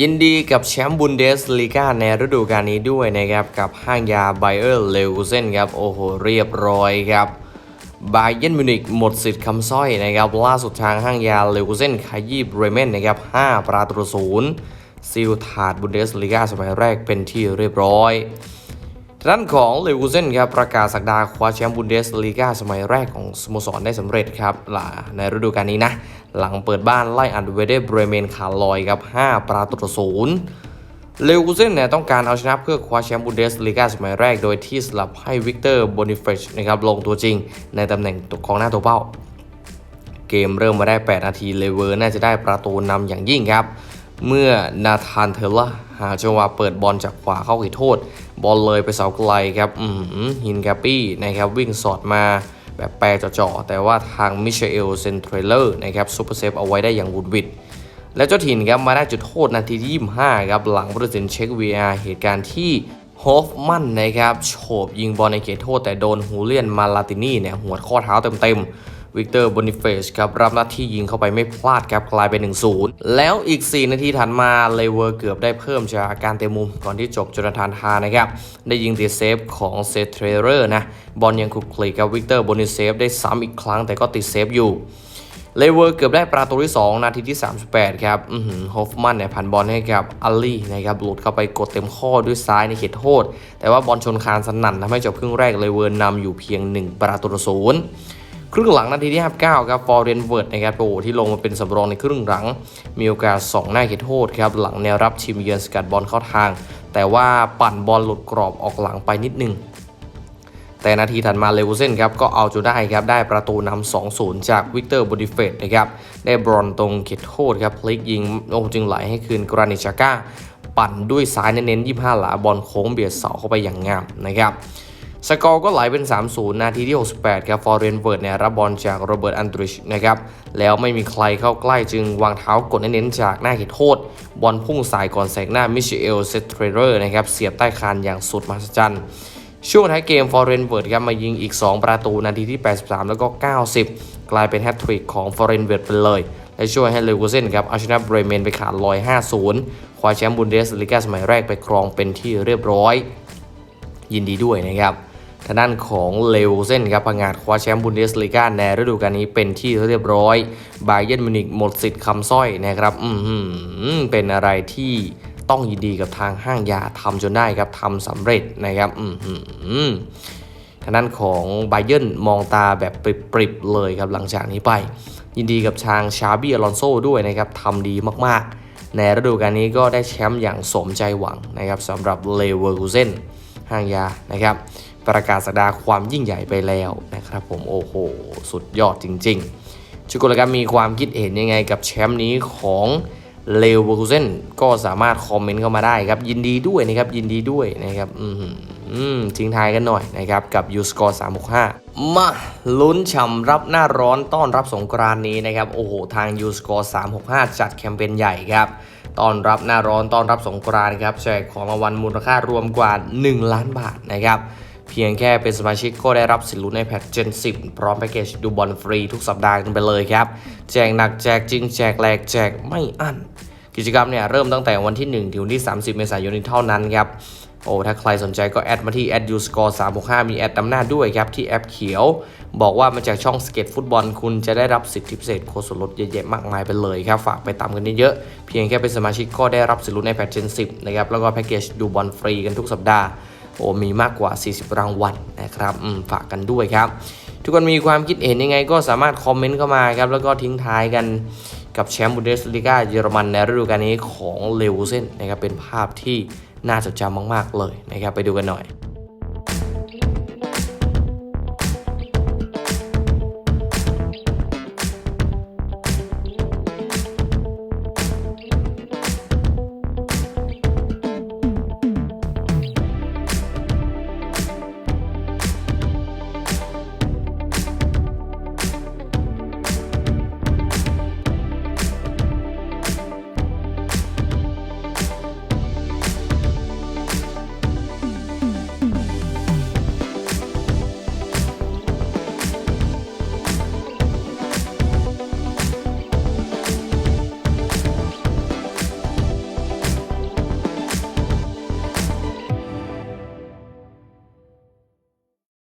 ยินดีกับแชมป์บุนเดสลีกาในฤดูกาลนี้ด้วยนะครับ กับห้างยาไบเออร์เลวเซนครับ โอ้โห เรียบร้อยครับบาเยนมิวนิกหมดสิทธิ์คำสร้อยนะครับ ล่าสุดทางห้างยาเลวเซนขยี้เบรเมนนะครับ 5 ประตูศูนย์ซิลถาดบุนเดสลีกาสมัยแรกเป็นที่เรียบร้อย ด้านของเลวูเซนครับประกาศสักดาคว้าแชมป์บุนเดสลีกาสมัยแรกของสโมสรได้สำเร็จครับหล่ะในฤดูกาลนี้นะ หลังเปิดบ้านไล่อันเวเดเบรเมนขาลอยครับ 5 ประตูต่อศูนย์เลวูเซนเนี่ยต้องการเอาชนะเพื่อคว้าแชมป์บุนเดสลีกาสมัยแรก โดยที่สลับให้วิกเตอร์โบนิเฟชนะครับลงตัวจริง ในตำแหน่งตัวของหน้าตัวเป้า เกมเริ่มมาได้ 8 นาทีเลเวอร์น่าจะได้ประตูนำอย่างยิ่งครับ เมื่อนาธานเทเลอร์หาจังหวะเปิดบอลจากขวาเข้าเขตโทษ บอลเลยไปเสาไกลครับอืมฮินแกปปี้นะครับวิ่งสอดมาแบบแปรจ่อๆ แต่ว่าทางมิเชลเซนเทรเลอร์นะครับซูเปอร์เซฟเอาไว้ได้อย่างวุดวิดและเจ้าถิ่นครับมาได้จุดโทษนาทีที่25ครับหลังผู้ตัดสินเช็ค VR เหตุการณ์ที่ฮอฟมันนะครับโฉบยิงบอลในเขตโทษ แต่โดนฮูเลียนมาลาตินี่เนี่ยหัวข้อเท้าเต็มๆ วิกเตอร์บอนิเฟชครับรับหน้าที่ยิงเข้าไปไม่พลาดครับกลายเป็น 1-0 แล้วอีก 4 นาทีถัดมาเลเวอร์เกือบได้เพิ่มจากการเตะมุมก่อนที่จบจนทานทานะครับได้ยิงตีเซฟของเซเทรเรอร์นะบอลยังคลุกคลีกับวิกเตอร์บอนิเซฟได้ซ้ำอีกครั้งแต่ก็ติดเซฟอยู่เลเวอร์เกือบได้ประตูที่ 2 นาทีที่ 38 ครับอือหือฮอฟมันเนี่ยผ่านบอลให้กับอัลลี่นะครับหลุดเข้าไปกดเต็มข้อด้วยซ้ายในเขตโทษ แต่ว่าบอลชนคานสนั่นทำให้จบครึ่งแรกเลเวอร์นำอยู่เพียง 1 ประตูศูนย์ ครึ่งหลังนาทีที่ 59 ครับฟอร์เรนเวิร์ดนะครับโอ้ที่ลงมาเป็นสำรองในครึ่งหลัง มีโอกาสสองหน้าเขตโทษครับหลังแนวรับทีมเยือนสกัดบอลเข้าทาง แต่ว่าปั่นบอลหลุดกรอบออกหลังไปนิดนึงแต่นาทีถัดมาเลวูเซนครับก็เอาจนได้ครับได้ประตูนำ 2-0 จากวิกเตอร์บอดิเฟตนะครับได้บอลตรงเขตโทษครับพลิกยิงโอ้จึงไหลให้คืนกรานิชาก้าปั่นด้วยซ้ายเน้นๆ25 หลาบอลโค้งเบียดเสาเข้าไปอย่างงามนะครับ สกอร์ก็ไหลเป็น 3-0 นาทีที่ 68 ครับ ฟอร์เรนเวิร์ดเนี่ยรับบอลจากโรเบิร์ต อันดริชนะครับ แล้วไม่มีใครเข้าใกล้จึงวางเท้ากดเน้นๆจากหน้าเขตโทษ บอลพุ่งสายก่อนแสกหน้า มิเชล เซตเทรเรอร์นะครับ เสียบใต้คานอย่างสุดมหัศจรรย์ ช่วงท้ายเกม ฟอร์เรนเวิร์ดครับมายิงอีก 2 ประตู นาทีที่ 83 แล้วก็ 90 กลายเป็นแฮตทริกของฟอร์เรนเวิร์ดไปเลยและช่วยให้เลวูเซนครับเอาชนะเบรเมนไปขาดลอย 5-0 คว้าแชมป์บุนเดสลีกาสมัยแรกไปครองเป็นที่เรียบร้อย ยินดีด้วยนะครับ ทางด้านของเลวเซนครับพังงาดคว้าแชมป์บุนเดสลีกาในฤดูกาลนี้เป็นที่เรียบร้อยบาเยนมินิกหมดสิทธิ์คำสร้อยนะครับอือหือเป็นอะไรที่ต้องยินดีกับทางห้างยาทำจนได้ครับทำสำเร็จนะครับอือหือทางด้านของไบเยนมองตาแบบปริบๆเลยครับหลังจากนี้ไป ยินดีกับทางชาบี้อลอนโซด้วยนะครับทำดีมากๆ ในฤดูกาลนี้ก็ได้แชมป์อย่างสมใจหวังนะครับสำหรับเลเวอร์คูเซนห้างยานะครับ ประกาศสักดาความยิ่งใหญ่ไปแล้วนะครับผมโอ้โห สุดยอดจริงๆชุกุลครับมีความคิดเห็นยังไงกับแชมป์นี้ของเลวเวอร์คูเซนก็สามารถคอมเมนต์เข้ามาได้ครับ ยินดีด้วยนะครับ ยินดีด้วยนะครับ อืมทิ้งท้ายกันหน่อยนะครับ กับยูสกอร์365มาลุ้นฉ่ำรับหน้าร้อนต้อนรับสงกรานนี้นะครับ โอ้โห ทางยูสกอร์365จัดแคมเปญใหญ่ครับต้อนรับหน้าร้อนต้อนรับสงกรานครับแจกของรางวัลมูลค่ารวมกว่า 1 ล้านบาทนะครับ เพียงแค่เป็นสมาชิกก็ได้รับสิทธิ์ลุ้นในแพท Gen 10 พร้อมแพ็กเกจดูบอลฟรีทุกสัปดาห์กันไปเลยครับ แจกหนักแจกจริงแจกแหลกแจกไม่อั้น กิจกรรมเนี่ยเริ่มตั้งแต่วันที่ 1 ถึงวันที่ 30 เมษายนนี้เท่านั้นครับโอ้ถ้าใครสนใจก็แอดมาที่ a d u s c o r e 365 มีแอดนำหน้าด้วยครับ ที่แอปเขียว บอกว่ามาจากช่องสเก็ตฟุตบอลคุณจะได้รับสิทธิพิเศษโค้ดส่วนลดเยอะแยะมากมายไปเลยครับ ฝากไปตามกันเยอะๆเพียงแค่เป็นสมาชิกก็ได้รับสิทธิ์ลุ้นในแพท Gen 10 นะครับ แล้วก็แพ็กเกจดูบอลฟรีกันทุกสัปดาห์ โอ้มีมากกว่า 40 รางวัลนะครับฝากกันด้วยครับ ทุกคนมีความคิดเห็นยังไงก็สามารถคอมเมนต์เข้ามาครับ แล้วก็ทิ้งท้ายกันกับแชมป์บุนเดสลีกาเยอรมันในฤดูกาลนี้ของเลวเซนนะครับเป็นภาพที่น่าจดจำมาก ๆ เลยนะครับไปดูกันหน่อย